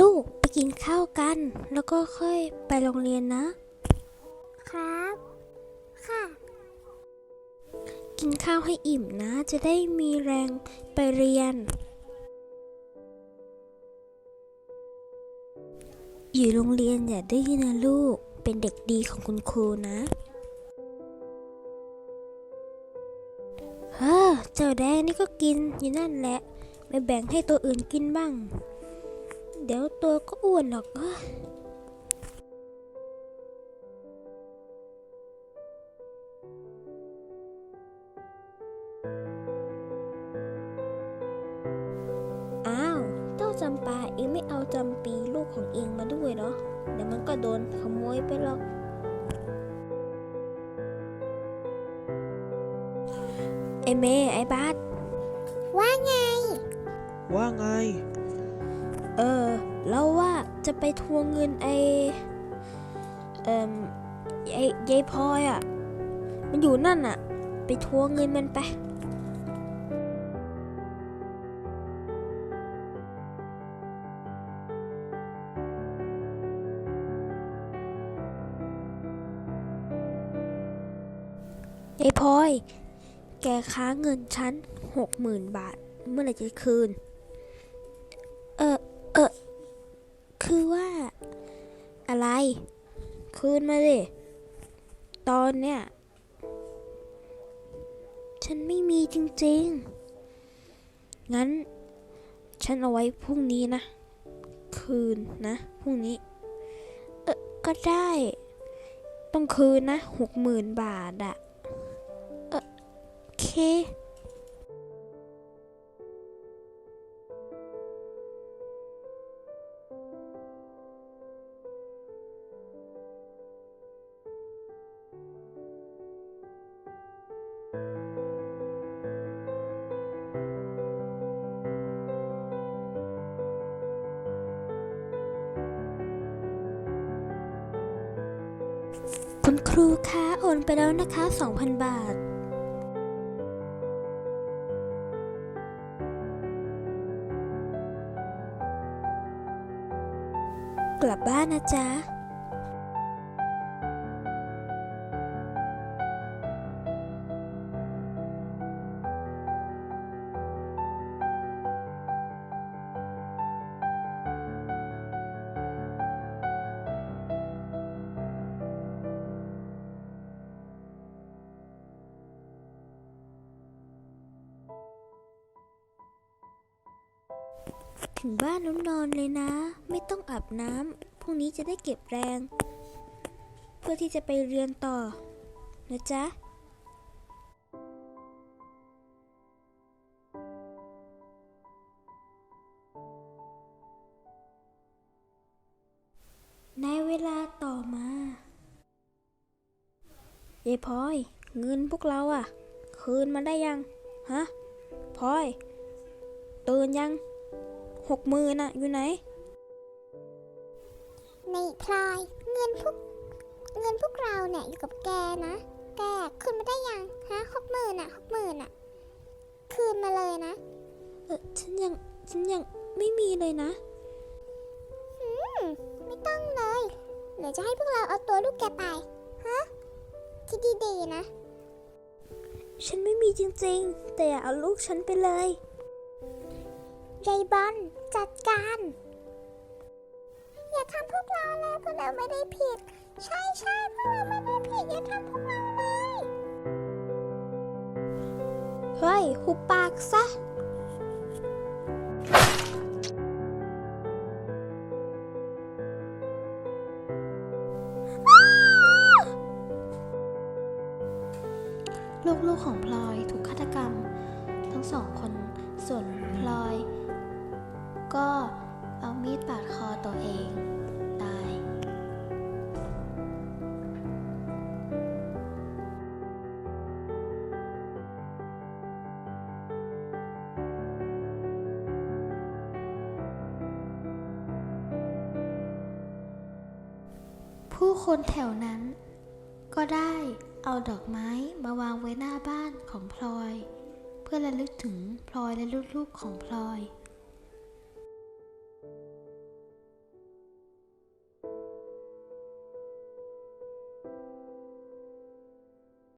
ลูกไปกินข้าวกัน แล้วก็ค่อยไปโรงเรียนนะ ครับ ค่ะ กินข้าวให้อิ่มนะ จะได้มีแรงไปเรียน อยู่โรงเรียนอย่าดื้อนะลูก เป็นเด็กดีของคุณครูนะ เฮ้อ เจ้าแดงนี่ก็กินอยู่นั่นแหละ ไม่แบ่งให้ตัวอื่นกินบ้าง เดี๋ยวตัวก็อ้วนหรอกเอ้ยอ้าว เจ้าจำปาเองไม่เอาจำปีลูกของเองมาด้วยเหรอเดี๋ยวมันก็โดนขโมยไปหรอกไอเมย์ไอบาสว่าไง ว่าไง เออเราว่าจะไปทวงเงินไอเอ่มไอยายพลอยอะ มันอยู่นั่นอะ ไปทวงเงินมันไปไอ้พลอย แกค้าเงินฉันหกหมื่นบาท เมื่อไหร่จะคืน อะไร คืนมาดิ ตอนเนี้ย ฉันไม่มีจริงๆ งั้น ฉันเอาไว้พรุ่งนี้นะ คืนนะพรุ่งนี้ เออก็ได้ ต้องคืนนะหกหมื่นบาทอะเออโอเค คุณครูคะโอนไปแล้วนะคะ 2,000 บาทกลับบ้านนะจ๊ะ ถึงบ้านแล้วนอนเลยนะ ไม่ต้องอาบน้ำพรุ่งนี้จะได้เก็บแรง เพื่อที่จะไปเรียนต่อ นะจ๊ะในเวลาต่อมายายพลอย เงินพวกเราอะคืนมาได้ยัง ฮะพลอย ตื่นยัง หกหมื่นอะอยู่ไหน ในพลอยเงินพวกเงินพวกเราเนี่ยอยู่กับแกนะ แกคืนมาได้ยังฮะหกหมื่นอะหกหมื่นอะคืนมาเลยนะ เออฉันยังฉันยังไม่มีเลยนะอืมไม่ต้องเลยเดี๋ยวจะให้พวกเราเอาตัวลูกแกไปฮะคิดดีๆนะ ฉันไม่มีจริงๆ แต่อย่าเอาลูกฉันไปเลย ยายบอลจัดการ อย่าทำพวกเราเลยพวกเราไม่ได้ผิด ใช่ใช่พวกเราไม่ได้ผิดอย่าทำพวกเราเลย เฮ้ยหุบปากซะ ลูกๆของพลอยถูกฆาตกรรม ทั้งสองคนส่วนพลอย ก็เอามีดปาดคอตัวเองตาย ผู้คนแถวนั้น ก็ได้เอาดอกไม้มาวางไว้หน้าบ้านของพลอย เพื่อระลึกถึงพลอยและลูกๆของพลอย